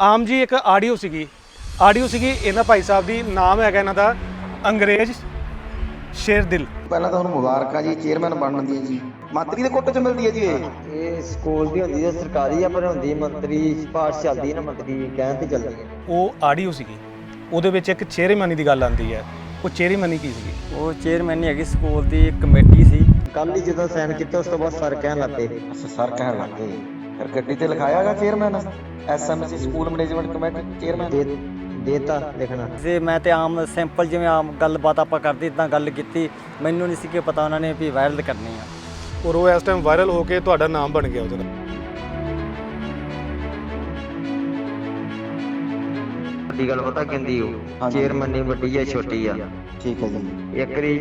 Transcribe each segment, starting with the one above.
ਆਮ ਜੀ ਇੱਕ ਆਡੀਓ ਸੀਗੀ। ਆਡੀਓ ਸੀਗੀ ਇਹਨਾਂ ਭਾਈ ਸਾਹਿਬ ਦੀ ਨਾਮ ਹੈਗਾ ਇਹਨਾਂ ਦਾ ਅੰਗਰੇਜ਼ ਸ਼ੇਰ ਦਿਲ। ਪਹਿਲਾਂ ਤਾਂ ਤੁਹਾਨੂੰ ਮੁਬਾਰਕਾਂ ਜੀ ਚੇਅਰਮੈਨ ਬਣਨ ਦੀ ਜੀ। ਮੰਤਰੀ ਦੇ ਕੋਟੇ ਚ ਮਿਲਦੀ ਹੈ ਜੀ ਇਹ। ਇਹ ਸਕੂਲ ਦੀ ਹੁੰਦੀ ਹੈ ਸਰਕਾਰੀ ਆ ਪਰ ਹੁੰਦੀ ਮੰਤਰੀ ਸਿਫਾਰਸ਼ ਚੱਲਦੀ ਹੈ ਨਾ ਮੰਤਰੀ ਕਹਿਣ ਤੇ ਚੱਲਦੀ ਹੈ। ਉਹ ਆਡੀਓ ਸੀਗੀ। ਉਹਦੇ ਵਿੱਚ ਇੱਕ ਚਿਹਰੇਮਾਨੀ ਦੀ ਗੱਲ ਆਉਂਦੀ ਹੈ। ਉਹ ਚਿਹਰੇਮਾਨੀ ਕੀ ਸੀਗੀ? ਉਹ ਚੇਅਰਮੈਨ ਹੈਗੀ ਸਕੂਲ ਦੀ ਕਮੇਟੀ ਸੀ। ਕੱਲ ਹੀ ਜਦੋਂ ਸਾਈਨ ਕੀਤੇ ਉਸ ਤੋਂ ਬਾਅਦ ਸਰ ਕਹਿਣ ਲੱਗੇ ਸਰ ਕਹਿਣ ਲੱਗ ਗੱਡੀ ਤੇ ਲਿਖਾਇਆ ਹੈਗਾ chairman S M C school management committee chairman ਦੇ ਦੇਤਾ ਲਿਖਣਾ। ਤੇ ਮੈਂ ਤੇ ਆਮ ਸਿੰਪਲ ਜਿਵੇਂ ਆਮ ਗੱਲਬਾਤ ਆਪਾਂ ਕਰਦੇ ਇਦਾਂ ਗੱਲ ਕੀਤੀ ਮੈਨੂੰ ਨਹੀਂ ਸੀ ਕਿ ਪਤਾ ਉਹਨਾਂ ਨੇ ਵੀ ਵਾਇਰਲ ਕਰਨੀ ਆ। ਔਰ ਉਹ ਇਸ ਟਾਈਮ ਵਾਇਰਲ ਹੋ ਕੇ ਤੁਹਾਡਾ ਨਾਮ ਬਣ ਗਿਆ ਉਹਦੇ ਨਾਲ। ਵੱਡੀ ਗੱਲ ਪਤਾ ਕਹਿੰਦੀ ਉਹ ਹਾਂਜੀ। ਚੇਅਰਮੈਨ ਨਹੀਂ ਵੱਡੀ ਆ ਛੋਟੀ ਆ। ਠੀਕ ਹੈ ਜੀ। ਇੱਕ ਰੀ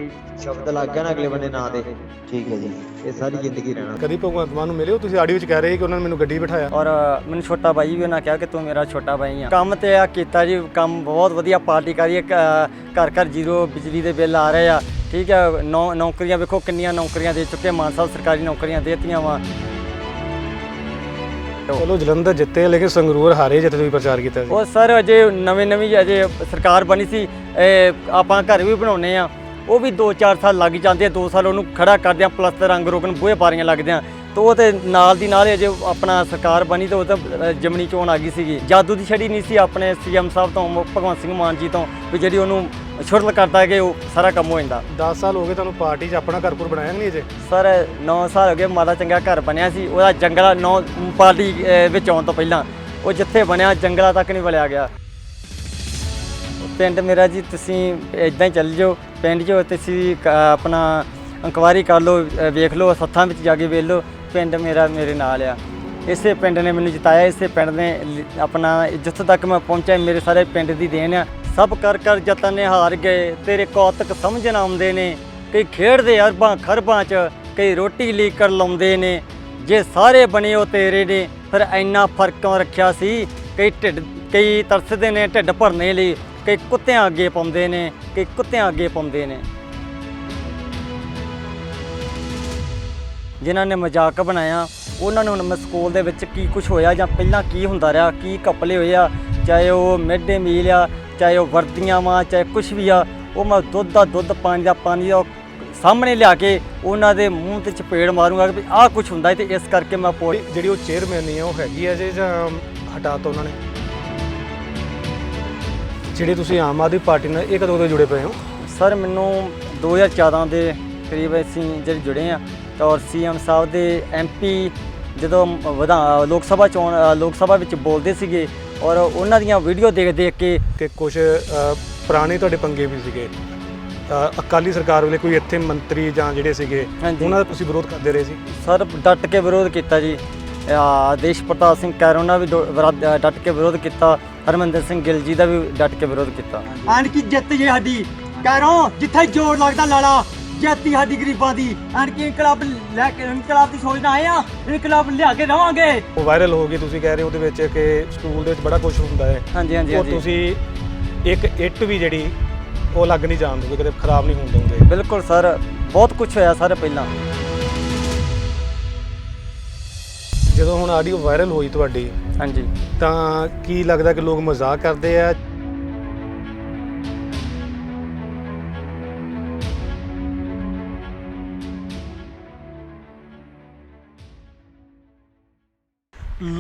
ਸ਼ਬਦ ਲੱਗ ਗਿਆ ਨਾ ਅਗਲੇ ਬੰਦੇ ਨਾਂ ਦੇ। ਠੀਕ ਹੈ ਜੀ। ਇਹ ਸਾਰੀ ਜ਼ਿੰਦਗੀ ਰਹਿਣਾ। ਕਦੀ ਭਗਵੰਤ ਮਾਨ ਨੂੰ ਮਿਲੇ ਹੋ ਤੁਸੀਂ ਆਡੀਓ 'ਚ ਕਹਿ ਰਹੇ ਸੀ ਕਿ ਉਹਨਾਂ ਨੇ ਮੈਨੂੰ ਗੱਡੀ ਬਿਠਾਇਆ। ਔਰ ਮੈਨੂੰ ਛੋਟਾ ਭਾਈ ਵੀ ਉਹਨਾਂ ਕਿਹਾ ਕਿ ਤੂੰ ਮੇਰਾ ਛੋਟਾ ਭਾਈ ਆ। ਕੰਮ ਤੇ ਆ ਕੀਤਾ ਜੀ ਕੰਮ ਬਹੁਤ ਵਧੀਆ ਪਾਰਟੀ ਕਰੀ ਘਰ ਘਰ ਜ਼ੀਰੋ ਬਿਜਲੀ ਦੇ ਬਿੱਲ ਆ ਰਹੇ ਆ। ਠੀਕ ਹੈ ਨੌ ਨੌਕਰੀਆਂ ਵੇਖੋ ਕਿੰਨੀਆਂ ਨੌਕਰੀਆਂ ਦੇ ਚੁੱਕੇ ਮਾਨ ਸਾਹਿਬ ਸਰਕਾਰੀ ਨੌਕਰੀਆਂ ਦੇਤੀਆਂ ਵਾ। ਚਲੋ ਜਲੰਧਰ ਜਿੱਤੇ ਲੇਕਿਨ ਸੰਗਰੂਰ ਹਾਰੇ ਜਿੱਥੇ ਤੁਸੀਂ ਪ੍ਰਚਾਰ ਕੀਤਾ ਸੀ। ਉਹ ਸਰ ਅਜੇ ਨਵੇਂ ਨਵੀਂ ਅਜੇ ਸਰਕਾਰ ਬਣੀ ਸੀ। ਆਪਾਂ ਘਰ ਵੀ ਬਣਾਉਨੇ ਆ ਉਹ ਵੀ 2-4 ਸਾਲ ਲੱਗ ਜਾਂਦੇ ਆ। 2 ਸਾਲ ਉਹਨੂੰ ਖੜਾ ਕਰਦੇ ਆ ਪਲਸਤਰ ਰੰਗ ਰੋਗਨ ਬੂਹੇ ਪਾਰੀਆਂ ਲੱਗਦੇ ਆ। ਤੇ ਉਹ ਤੇ ਨਾਲ ਦੀ ਨਾਲ ਅਜੇ ਆਪਣਾ ਸਰਕਾਰ ਬਣੀ ਤੇ ਉਹ ਤਾਂ ਅ, ਜਮਨੀ ਚੋਣ ਆ ਗਈ ਸੀਗੀ। ਜਾਦੂ ਦੀ ਛੜੀ ਨਹੀਂ ਸੀ ਆਪਣੇ ਸੀਐਮ ਸਾਹਿਬ ਤੋਂ ਭਗਵੰਤ ਸਿੰਘ ਮਾਨ ਜੀ ਤੋਂ ਵੀ ਜਿਹੜੀ ਉਹਨੂੰ ਛੁਰਲ ਕਰਦਾ ਕਿ ਉਹ ਸਾਰਾ ਕੰਮ ਹੋ ਜਾਂਦਾ। 10 ਸਾਲ ਹੋ ਗਏ ਤੁਹਾਨੂੰ ਪਾਰਟੀ 'ਚ ਆਪਣਾ ਘਰ ਘਰ ਬਣਾਇਆ ਨਹੀਂ ਅਜੇ? ਸਰ 9 ਸਾਲ ਹੋ ਗਏ ਮਾਤਾ ਚੰਗਾ ਘਰ ਬਣਿਆ ਸੀ। ਉਹਦਾ ਜੰਗਲਾ ਨੌ ਪਾਰਟੀ ਅ, ਵਿੱਚ ਆਉਣ ਤੋਂ ਪਹਿਲਾਂ। ਉਹ ਜਿੱਥੇ ਬਣਿਆ ਜੰਗਲਾ ਤੱਕ ਨਹੀਂ ਵਲਿਆ ਗਿਆ। ਪਿੰਡ ਮੇਰਾ ਜੀ ਤੁਸੀਂ ਇਦਾਂ ਹੀ ਚੱਲ ਜਾਓ। ਪਿੰਡ 'ਚ ਤੁਸੀਂ ਆਪਣਾ ਇਨਕੁਆਇਰੀ ਕਰ ਲਓ ਵੇਖ ਲਓ ਸੱਥਾਂ ਵਿੱਚ ਜਾ ਕੇ ਵੇਖ ਲਓ। ਪਿੰਡ ਮੇਰਾ ਮੇਰੇ ਨਾਲ ਆ। ਇਸੇ ਪਿੰਡ ਨੇ ਮੈਨੂੰ ਜਿਤਾਇਆ ਇਸੇ ਪਿੰਡ ਨੇ ਆਪਣਾ ਜਿੱਥੋਂ ਤੱਕ ਮੈਂ ਪਹੁੰਚਿਆ ਮੇਰੇ ਸਾਰੇ ਪਿੰਡ ਦੀ ਦੇਣ ਆ। ਸਭ ਕਰ ਕਰ ਜਤਨ ਨੇ ਹਾਰ ਗਏ। ਤੇਰੇ ਕੌਤਕ ਸਮਝਣ ਆਉਂਦੇ ਨੇ ਕਈ ਖੇਡਦੇ ਅਰਬਾਂ ਖਰਬਾਂ 'ਚ ਕਈ ਰੋਟੀ ਲਈ ਕਰ ਲਾਉਂਦੇ ਨੇ। ਜੇ ਸਾਰੇ ਬਣੇ ਉਹ ਤੇਰੇ ਨੇ, ਫਿਰ ਇੰਨਾ ਫ਼ਰਕ ਕਿਉਂ ਰੱਖਿਆ ਸੀ? ਕਈ ਢਿੱਡ, ਕਈ ਤਰਸਦੇ ਨੇ ਢਿੱਡ ਭਰਨੇ ਲਈ, ਕਈ ਕੁੱਤਿਆਂ ਅੱਗੇ ਪਾਉਂਦੇ ਨੇ, ਕਈ ਕੁੱਤਿਆਂ ਅੱਗੇ ਪਾਉਂਦੇ ਨੇ। ਜਿਨ੍ਹਾਂ ਨੇ ਮਜ਼ਾਕ ਬਣਾਇਆ, ਉਹਨਾਂ ਨੂੰ ਹੁਣ ਮੈਂ ਸਕੂਲ ਦੇ ਵਿੱਚ ਕੀ ਕੁਝ ਹੋਇਆ ਜਾਂ ਪਹਿਲਾਂ ਕੀ ਹੁੰਦਾ ਰਿਹਾ, ਕੀ ਕਪਲੇ ਹੋਏ ਆ, ਚਾਹੇ ਉਹ ਮਿਡ ਡੇ ਮੀਲ ਆ ਚਾਹੇ ਉਹ ਵਰਦੀਆਂ ਵਾ ਚਾਹੇ ਕੁਝ ਵੀ ਆ ਉਹ ਮੈਂ ਦੁੱਧ ਦਾ ਦੁੱਧ ਪਾਣੀ ਦਾ ਪਾਣੀ ਦਾ ਸਾਹਮਣੇ ਲਿਆ ਕੇ ਉਹਨਾਂ ਦੇ ਮੂੰਹ ਤੇ ਚਪੇੜ ਮਾਰੂੰਗਾ ਕਿ ਆਹ ਕੁਝ ਹੁੰਦਾ ਤੇ ਇਸ ਕਰਕੇ ਮੈਂ ਪੋੜੀ ਜਿਹੜੀ ਉਹ ਚੇਅਰਮੈਨ ਨਹੀਂ ਹੈ ਉਹ ਹੈਗੀ ਹੈ ਜੇ ਜਾਂ ਹਟਾਤਾ ਉਹਨਾਂ ਨੇ? ਜਿਹੜੇ ਤੁਸੀਂ ਆਮ ਆਦਮੀ ਪਾਰਟੀ ਨਾਲ ਇਹ ਕਦੋਂ ਤੋਂ ਜੁੜੇ ਪਏ ਹੋ? ਸਰ ਮੈਨੂੰ 2014 ਦੇ ਕਰੀਬ ਅਸੀਂ ਜਿਹੜੇ ਜੁੜੇ ਆ ਔਰ ਸੀਐਮ ਸਾਹਿਬ ਦੇ ਐਮਪੀ ਜਦੋਂ ਵਿਧਾਨ ਲੋਕ ਸਭਾ ਚੋਣ ਲੋਕ ਸਭਾ ਵਿੱਚ ਬੋਲਦੇ ਸੀਗੇ ਔਰ ਉਹਨਾਂ ਦੀਆਂ ਵੀਡੀਓ ਦੇਖ ਦੇਖ ਕੇ ਕਿ ਕੁਝ ਪੁਰਾਣੇ ਤੁਹਾਡੇ ਪੰਗੇ ਵੀ ਸੀਗੇ। ਅਕਾਲੀ ਸਰਕਾਰ ਵੇਲੇ ਕੋਈ ਇੱਥੇ ਮੰਤਰੀ ਜਾਂ ਜਿਹੜੇ ਸੀਗੇ। ਉਹਨਾਂ ਦਾ ਤੁਸੀਂ ਵਿਰੋਧ ਕਰਦੇ ਰਹੇ ਸੀ? ਸਰ ਡਟ ਕੇ ਵਿਰੋਧ ਕੀਤਾ ਜੀ। ਆ, ਦੇਸ਼ ਪ੍ਰਤਾਪ ਸਿੰਘ ਕੈਰੋਨਾ ਵੀ ਡਟ ਕੇ ਵਿਰੋਧ ਕੀਤਾ। ਹਰਮੰਦਰ ਸਿੰਘ ਗਿੱਲ ਜੀ ਦਾ ਵੀ ਡਟ ਕੇ ਵਿਰੋਧ ਕੀਤਾ। ਆਣ ਕੀ ਜਿੱਤ ਜੇ ਸਾਡੀ। ਕਹਿਰੋ ਜਿੱਥੇ ਜੋਰ ਲੱਗਦਾ ਲਾਲਾ ਜਿੱਤੀ ਸਾਡੀ ਗਰੀਬਾਂ ਦੀ। ਆਣ ਕੀ ਇਨਕਲਾਬ ਲੈ ਕੇ ਇਨਕਲਾਬ ਦੀ ਸੋਚਦਾ ਆਏ ਆ। ਇਨਕਲਾਬ ਲਿਆ ਕੇ ਰਵਾਂਗੇ ਉਹ ਵਾਇਰਲ ਹੋ ਗਈ ਤੁਸੀਂ ਕਹਿ ਰਹੇ ਹੋ ਉਹਦੇ ਵਿੱਚ ਕਿ ਸਕੂਲ ਦੇ ਵਿੱਚ ਬੜਾ ਕੁਝ ਹੁੰਦਾ ਹੈ। ਹਾਂਜੀ ਹਾਂਜੀ ਉਹ ਹਾਂਜੀ। ਤੁਸੀਂ ਇੱਕ ਇੱਟ ਵੀ ਜਿਹੜੀ ਉਹ ਲੱਗ ਨਹੀਂ ਜਾਣ ਦੋਗੇ ਕਦੇ ਖਰਾਬ ਨਹੀਂ ਹੋਣ ਦੋਗੇ ਬਿਲਕੁਲ ਸਰ ਬਹੁਤ ਕੁਝ ਹੋਇਆ ਸਰ ਪਹਿਲਾਂ। ਜਦੋਂ ਹੁਣ ਆਡੀਓ ਵਾਇਰਲ ਹੋਈ ਤੁਹਾਡੀ ਹਾਂਜੀ। ਤਾਂ ਕੀ ਲੱਗਦਾ ਕਿ ਲੋਕ ਮਜ਼ਾਕ ਕਰਦੇ ਆ?